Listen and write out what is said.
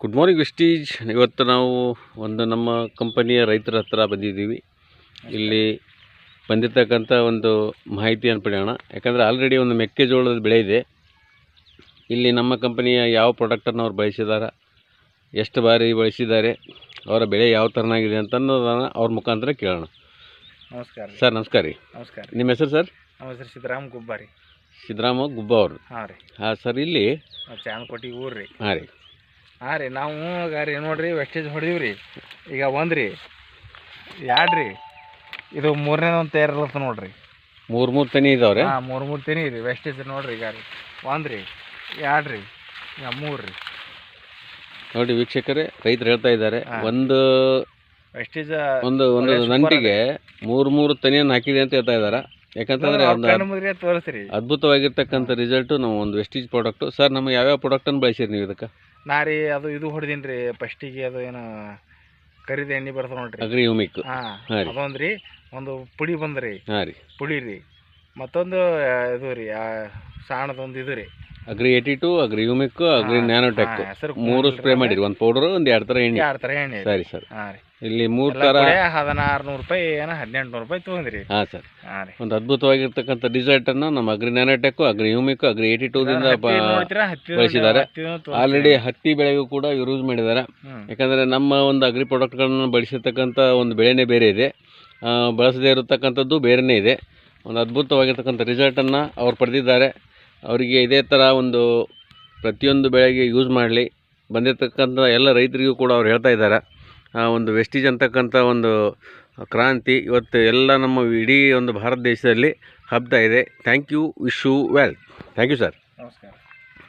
Good morning ವಿಸ್ಟೀಜ್ ಇವತ್ತು ನಾವು ಒಂದು ನಮ್ಮ ಕಂಪನಿಯ ರೈತರ ಹತ್ರ ಬಂದಿದ್ದೀವಿ. ಇಲ್ಲಿ ಬಂದಿರತಕ್ಕಂಥ ಒಂದು ಮಾಹಿತಿಯನ್ನು ಪಡೆಯೋಣ ಯಾಕಂದರೆ ಆಲ್ರೆಡಿ ಒಂದು ಮೆಕ್ಕೆಜೋಳದ ಬೆಳೆ ಇದೆ. ಇಲ್ಲಿ ನಮ್ಮ ಕಂಪನಿಯ ಯಾವ ಪ್ರಾಡಕ್ಟನ್ನು ಅವ್ರು ಬಳಸಿದ್ದಾರೆ ಎಷ್ಟು ಬಾರಿ ಬಳಸಿದ್ದಾರೆ ಅವರ ಬೆಳೆ ಯಾವ ಥರನಾಗಿದೆ ಅಂತ ಅನ್ನೋದನ್ನು ಅವ್ರ ಮುಖಾಂತರ ಕೇಳೋಣ. ನಮಸ್ಕಾರ ಸರ್ ನಮಸ್ಕಾರ ರೀ. ನಮಸ್ಕಾರ ನಿಮ್ಮ ಹೆಸರು ಸರ್? ನಮ್ಮ ಹೆಸರು ಸಿದ್ದರಾಮ್ ಗುಬ್ಬಾರಿ ಸಿದ್ದರಾಮ ಗುಬ್ಬ ಅವರು. ಹಾಂ ರೀ. ಹಾಂ ಸರ್ ಇಲ್ಲಿ ಚಾಮಕೋಟಿ ಊರು ರೀ. ಹಾಂ ರೀ. ಹಾಂ ರೀ ನಾವು ಗಾರಿ ರೀ ನೋಡ್ರಿ ವೆಸ್ಟೇಜ್ ಹೊಡೆದೀವಿ ರೀ. ಈಗ ಒಂದ್ರಿ ರೀ ಎರಡು ರೀ. ಇದು ಮೂರನೇ ಒಂದು ತಯಾರಲ್ಲತ್ತ ನೋಡ್ರಿ. ಮೂರು ಮೂರು ತನಿ ಇದಾವ್ರಿ ಹಾಂ ಮೂರು ಮೂರು ತೆನಿ ರೀ ವೆಸ್ಟೇಜ್ ನೋಡ್ರಿ ಗಾರಿ ರೀ. ಒಂದು ರೀ ಎರಡು ರೀ ಈಗ ಮೂರು ರೀ. ನೋಡಿ ವೀಕ್ಷಕರೇ ರೈತರು ಹೇಳ್ತಾ ಇದ್ದಾರೆ ಒಂದು ವೆಸ್ಟೇಜ್ ಒಂದು ಒಂದು ನಂಟಿಗೆ ಮೂರು ಮೂರು ತೆನಿಯನ್ನು ಹಾಕಿದೆ ಅಂತ ಹೇಳ್ತಾ ಇದ್ದಾರೆ. ಯಾಕಂತಂದ್ರೆ ಅದ್ಭುತವಾಗಿರ್ತಕ್ಕಂಥ ರಿಸಲ್ಟು ನಾವು ಒಂದು ವೆಸ್ಟೇಜ್ ಪ್ರಾಡಕ್ಟು ಸರ್ ನಮಗೆ ಯಾವ್ಯಾವ ಪ್ರಾಡಕ್ಟನ್ನು ಬಳಸಿರಿ ನೀವು ಇದಕ್ಕೆ? ನಾ ರೀ ಅದು ಇದು ಹೊಡೆದಿನಿ ರೀ ಫಸ್ಟಿಗೆ ಅದು ಏನು ಕರಿದ ಎಣ್ಣೆ ಬರ್ತದೆ ನೋಡ್ರಿ. ಅಗ್ರಿ ಹಾಂ ಹಾಂ ರೀ. ಅದೊಂದು ರೀ ಒಂದು ಪುಡಿ ಬಂದ್ರಿ ಹಾಂ ರೀ. ಪುಡಿ ರೀ. ಮತ್ತೊಂದು ಇದು ರೀ ಆ, ಸಾಣದೊಂದು ಇದು ರೀ. Agri AT two agri humic agri nanotech ಮೂರು ಸ್ಪ್ರೇ ಮಾಡಿರಿ ಒಂದು ಪೌಡರ್ ಒಂದು ಎರಡು ಥರ ಎಣ್ಣೆ. ಎರಡು ಥರ ಎಣ್ಣೆ ಸರಿ ಸರ್. ಹಾಂ ರೀ. ಇಲ್ಲಿ ಮೂರು ತರ ಥರ ಹದಿನಾರು ನೂರು ರೂಪಾಯಿ ಏನೋ ಹದಿನೆಂಟು ನೂರು ರೂಪಾಯಿ ತೊಗೊಂಡ್ರಿ. ಹಾಂ ಸರ್. ಹಾಂ ರೀ. ಒಂದು ಅದ್ಭುತವಾಗಿರ್ತಕ್ಕಂಥ ರಿಸಲ್ಟನ್ನು ನಮ್ಮ agri nanotech agri humic agri AT ಟೂದಿಂದ ದಿಂದ ಬಳಸಿದ್ದಾರೆ. ಆಲ್ರೆಡಿ ಹತ್ತಿ ಬೆಳೆಗೂ ಕೂಡ ಯೂಸ್ ಮಾಡಿದ್ದಾರೆ. ಯಾಕಂದ್ರೆ ನಮ್ಮ ಒಂದು ಅಗ್ರಿ ಪ್ರಾಡಕ್ಟ್ಗಳನ್ನು ಬಳಸಿರ್ತಕ್ಕಂಥ ಒಂದು ಬೆಳೆನೇ ಬೇರೆ ಇದೆ. ಬಳಸದೇ ಇರತಕ್ಕಂಥದ್ದು ಬೇರೆನೇ ಇದೆ. ಒಂದು ಅದ್ಭುತವಾಗಿರ್ತಕ್ಕಂಥ ರಿಸಲ್ಟನ್ನು ಅವ್ರು ಪಡೆದಿದ್ದಾರೆ. ಅವರಿಗೆ ಇದೇ ಥರ ಒಂದು ಪ್ರತಿಯೊಂದು ಬೆಳೆಗೆ ಯೂಸ್ ಮಾಡಲಿ. ಬಂದಿರತಕ್ಕಂಥ ಎಲ್ಲ ರೈತರಿಗೂ ಕೂಡ ಅವ್ರು ಹೇಳ್ತಾ ಇದ್ದಾರೆ. ಆ ಒಂದು ವೆಸ್ಟೀಜ್ ಅಂತಕ್ಕಂಥ ಒಂದು ಕ್ರಾಂತಿ ಇವತ್ತು ಎಲ್ಲ ನಮ್ಮ ಇಡೀ ಒಂದು ಭಾರತ ದೇಶದಲ್ಲಿ ಹಬ್ತಾ ಇದೆ. Thank you wish you well thank you sir ನಮಸ್ಕಾರ.